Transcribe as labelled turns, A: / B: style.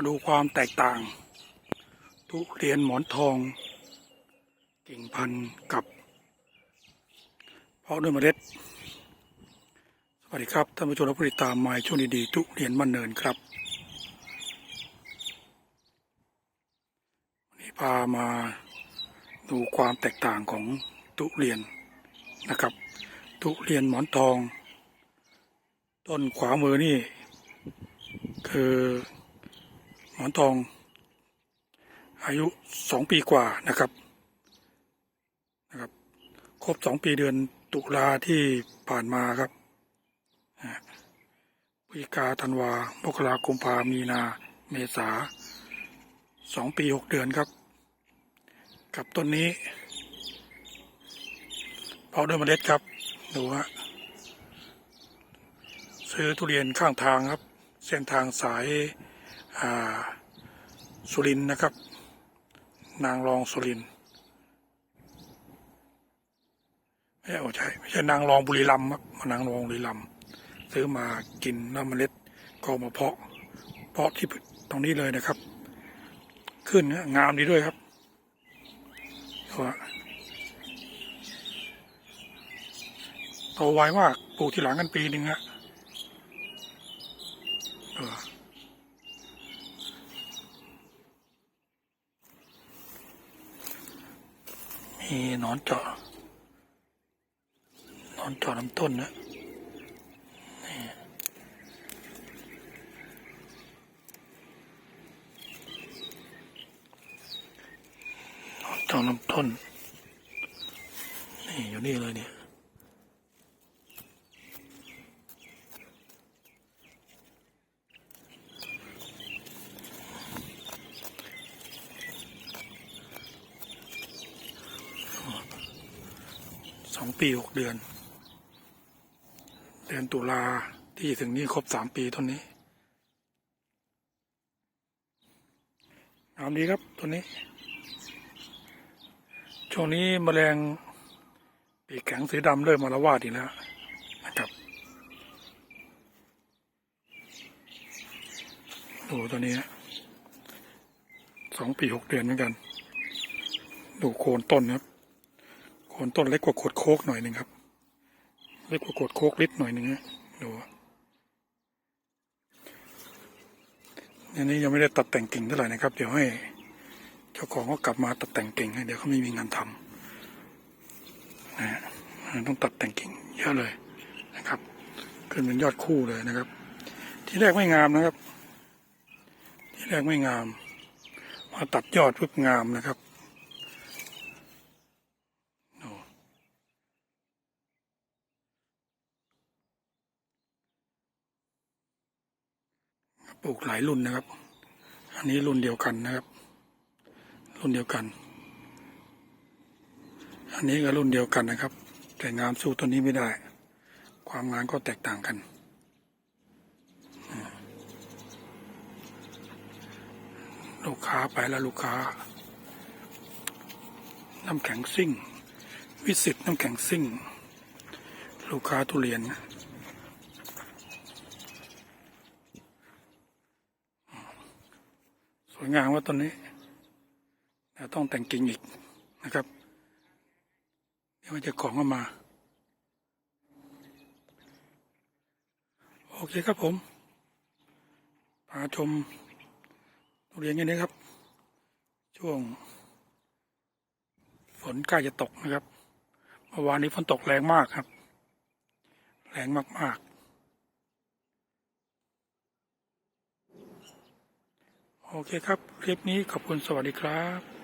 A: มาดูความแตกต่าง ทุเรียนหมอนทอง กิ่งพันธุ์กับ เพาะด้วยเมล็ด สวัสดีครับท่านผู้ชมและผู้ติดตามมาช่วงดีๆทุเรียนมันเนินครับวันนี้พามาดูความแตกต่างของทุเรียนนะครับ ทุเรียนหมอนทอง ต้นขวามือนี่คือ หมอนทอง อายุสองปีกว่านะครับนะครับ ครบสองปีเดือนตุลาที่ผ่านมาครับพฤศจิกาธันวามกราคมพามีนาเมษาสองปีหกเดือนครับ กับต้นนี้เพาะด้วยเมล็ดครับ ดูฮะซื้อทุเรียนข้างทางครับ เส้นทางสาย สุรินนะครับ นางรองสุรินไม่ใช่โอ้ใช่ไม่ใช่นางรองบุรีรัมครับนางรองบุรีรัมซื้อมากินแล้วเมล็ดก็มาเพาะ เพาะที่ตรงนี้เลยนะครับ ขึ้นงามดีด้วยครับโตไวมากปลูกทีหลังกันปีหนึ่งฮะเออ มีหนอนเจาะนอนเจาะลำต้นนะนี่นอนเจาะลำต้น นี่อยู่นี่เลยเนี่ย สองปีหกเดือน เดือนตุลาที่ถึงนี้ครบสามปีต้นนี้งามดีครับต้นนี้ ช่วงนี้แมลงปีกแข็งสีดำเริ่มมาละวาดอีกแล้วนะครับดูตัวนี้สองปีหกเดือนเหมือนกัน ดูโคนต้นครับ นต้นเล็กกว่าขวดโคกหน่อยหนึ่งครับ เล็กกว่าขวดโคกลิตรหน่อยหนึ่งนะดูอันนี้ยังไม่ได้ตัดแต่งกิ่งเท่าไหร่นะครับ เดี๋ยวให้ เจ้าของก็กลับมาตัดแต่งกิ่งให้เดี๋ยวเขาไม่มีงานทำนะฮะต้องตัดแต่งกิ่งเยอะเลยนะครับ ขึ้นเป็นยอดคู่เลยนะครับ ที่แรกไม่งามนะครับ ที่แรกไม่งาม มาตัดยอดปุ๊บงามนะครับ ปลูกหลายรุ่นนะครับ อันนี้รุ่นเดียวกันนะครับ รุ่นเดียวกัน อันนี้ก็รุ่นเดียวกันนะครับ แต่งามสู้ต้นนี้ไม่ได้ ความงามก็แตกต่างกันลูกค้าไปแล้วลูกค้า น้ำแข็งซิ่ง วิสิตน้ำแข็งซิ่ง ลูกค้าทุเรียน วยงามว่าต้นนี้ต่ต้องแต่งกิ่งอีกนะครับเดี๋ยวมันจะของเข้ามา โอเคครับผมพาชมทุเรียนกันนี้ครับ ช่วง ฝนใกล้จะตกนะครับเมื่อวานนี้ฝนตกแรงมากครับ แรงมาก โอเคครับ คลิปนี้ขอบคุณสวัสดีครับ